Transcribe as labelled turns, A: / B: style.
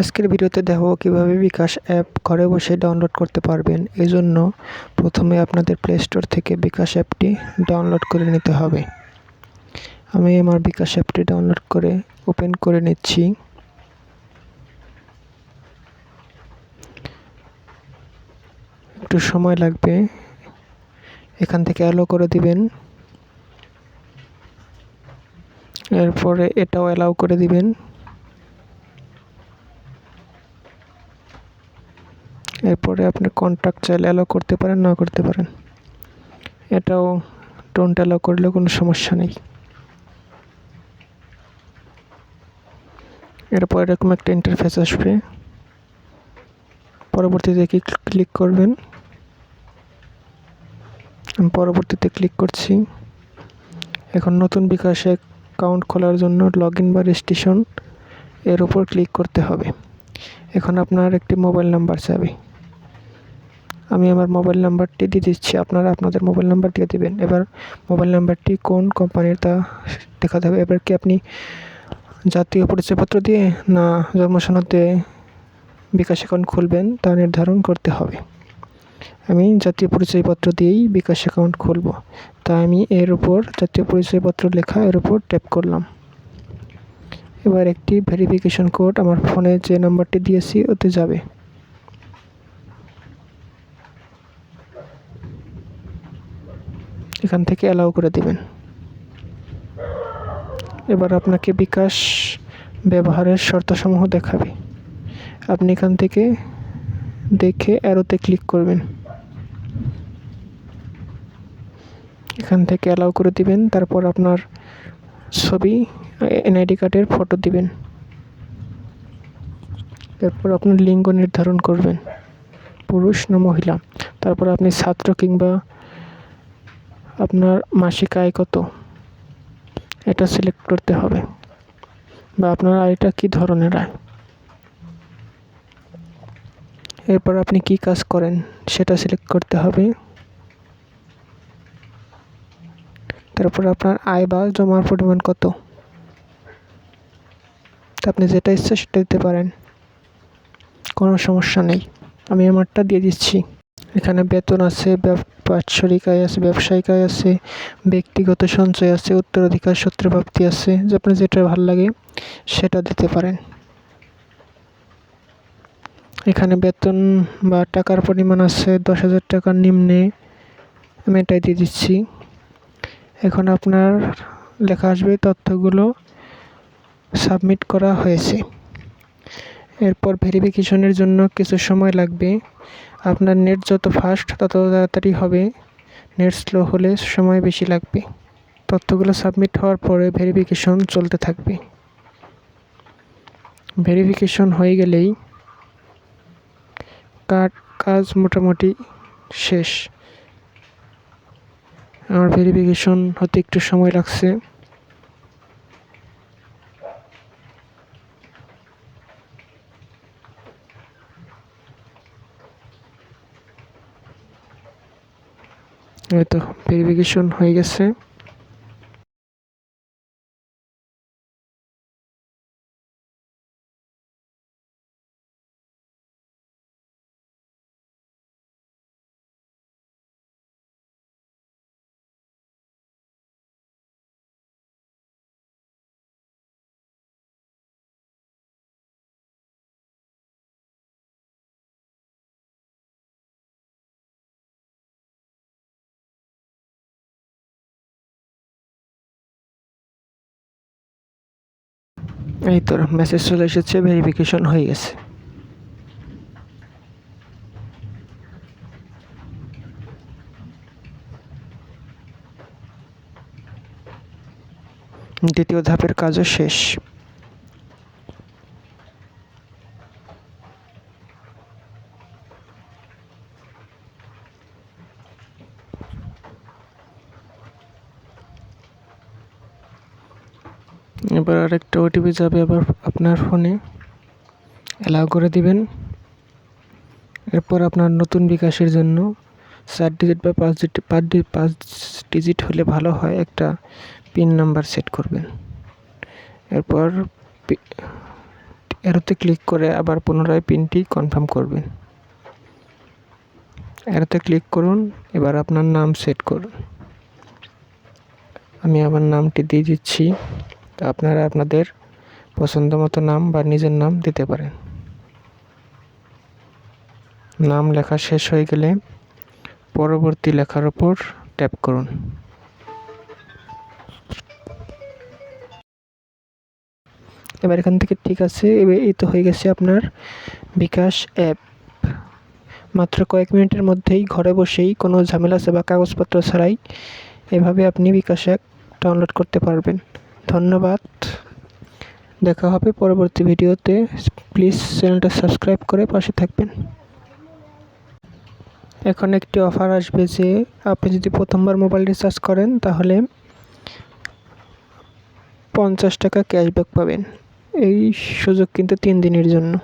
A: আজকের ভিডিওতে দেখো কীভাবে বিকাশ অ্যাপ ঘরে বসে ডাউনলোড করতে পারবেন। এই জন্য প্রথমে আপনাদের প্লে স্টোর থেকে বিকাশ অ্যাপটি ডাউনলোড করে নিতে হবে। আমি আমার বিকাশ অ্যাপটি ডাউনলোড করে ওপেন করে নিচ্ছি। একটু সময় লাগবে। এখান থেকে অ্যালো করে দিবেন। এরপরে এটাও অ্যালাউ করে দিবেন। এরপরে আপনি কন্ট্যাক্ট চাইলে অ্যালাউ করতে পারেন, না করতে পারেন। এটাও ডোন্ট অ্যালাউ করলে কোনো সমস্যা নেই। এরপর এরকম একটা ইন্টারফেস আসবে। পরবর্তীতে কি ক্লিক করবেন? আমি পরবর্তীতে ক্লিক করছি। এখন নতুন বিকাশে অ্যাকাউন্ট খোলার জন্য লগ ইন বা রেজিস্ট্রেশন এর উপর ক্লিক করতে হবে। এখন আপনার একটি মোবাইল নাম্বার চাবে। আমি আমার মোবাইল নাম্বারটি দিয়ে দিচ্ছি। আপনারা আপনাদের মোবাইল নাম্বার দিয়ে দেবেন। এবার মোবাইল নাম্বারটি কোন কোম্পানির তা দেখাতে হবে। এবার কি আপনি জাতীয় পরিচয়পত্র দিয়ে না জন্মসনদ দিয়ে বিকাশ অ্যাকাউন্ট খুলবেন তা নির্ধারণ করতে হবে। আমি জাতীয় পরিচয়পত্র দিয়েই বিকাশ অ্যাকাউন্ট খুলব। তা আমি এর উপর জাতীয় পরিচয়পত্র লেখা এর উপর ট্যাপ করলাম। এবার একটি ভেরিফিকেশন কোড আমার ফোনে যে নাম্বারটি দিয়েছি, ওতে যাবে। এখান থেকে অ্যালাউ করে দিবেন। এবার আপনাকে বিকাশ ব্যবহারের শর্তসমূহ দেখাবে। আপনি এখান থেকে দেখে অ্যারোতে ক্লিক করবেন। এখান থেকে অ্যালাউ করে দিবেন, তারপর আপনার ছবি, এনআইডি কার্ডের ফটো দিবেন। এরপর আপনার লিঙ্গ নির্ধারণ করবেন। পুরুষ না মহিলা। তারপর আপনি ছাত্র কিংবা আপনার মাসিক আয় কত? এটা সিলেক্ট করতে হবে। বা আপনার আয়টা কী ধরনের আয়? এরপর আপনি কি কাজ করেন সেটা সিলেক্ট করতে হবে। তারপর আপনার আয় বা জমার পরিমাণ কত? আপনি যেটা ইচ্ছা সেটা দিতে পারেন। কোনো সমস্যা নেই। আমি আমারটা দিয়ে দিচ্ছি। এখানে বেতন আছে বাৎসরিক আয় আছে, ব্যবসায়িক আয় আছে, ব্যক্তিগত সঞ্চয় আছে, উত্তরাধিকার সূত্রে প্রাপ্তি আছে, যে আপনার যেটা ভালো লাগে সেটা দিতে পারেন। এখানে বেতন বা টাকার পরিমাণ আছে দশ হাজার টাকার নিম্নে, আমি এটাই দিয়ে দিচ্ছি। এখন আপনার লেখা আসবে তথ্যগুলো সাবমিট করা হয়েছে। এরপর ভেরিফিকেশনের জন্য কিছু সময় লাগবে। আপনার নেট যত ফাস্ট, তত তাড়াতাড়ি হবে। নেট স্লো হলে সময় বেশি লাগবে। তথ্যগুলো সাবমিট হওয়ার পরে ভেরিফিকেশন চলতে থাকবে। ভেরিফিকেশন হয়ে গেলেই কার্ড কাজ মোটামুটি শেষ। আমার ভেরিফিকেশন হতে একটু সময় লাগছে। এই তো ভেরিফিকেশন হয়ে গেছে। এই তোর মেসেজ চলে এসেছে ভেরিফিকেশন হয়ে গেছে। দ্বিতীয় ধাপের কাজও শেষ। এবার আরেকটা ওটিপি যাবে আবার আপনার ফোনে। অ্যালাউ করে দিবেন। এরপর আপনার নতুন বিকাশের জন্য চার ডিজিট বা পাঁচ ডিজিট পাঁচ পাঁচ ডিজিট হলে ভালো হয় একটা পিন নাম্বার সেট করবেন। এরপর এরোতে ক্লিক করে আবার পুনরায় পিনটি কনফার্ম করবেন। এরোতে ক্লিক করুন, এবার আপনার নাম সেট করুন। আমি আমার নামটি দিয়ে দিচ্ছি। তা আপনারা আপনাদের পছন্দ মতো নাম বা নিজের নাম দিতে পারেন। নাম লেখা শেষ হয়ে গেলে পরবর্তী লেখার ওপর ট্যাপ করুন। এবার এখান থেকে ঠিক আছে, এবার এই তো হয়ে গেছে আপনার বিকাশ অ্যাপ। মাত্র কয়েক মিনিটের মধ্যেই ঘরে বসেই কোনো ঝামেলা বা কাগজপত্র ছাড়াই এভাবে আপনি বিকাশ অ্যাপ ডাউনলোড করতে পারবেন। ধন্যবাদ। দেখা হবে পরবর্তী ভিডিওতে। প্লিজ চ্যানেলটা সাবস্ক্রাইব করে পাশে থাকবেন। এখন একটি অফার আসবে যে, আপনি যদি প্রথমবার মোবাইল রিচার্জ করেন, তাহলে পঞ্চাশ টাকা ক্যাশব্যাক পাবেন। এই সুযোগ কিন্তু তিন দিনের জন্য।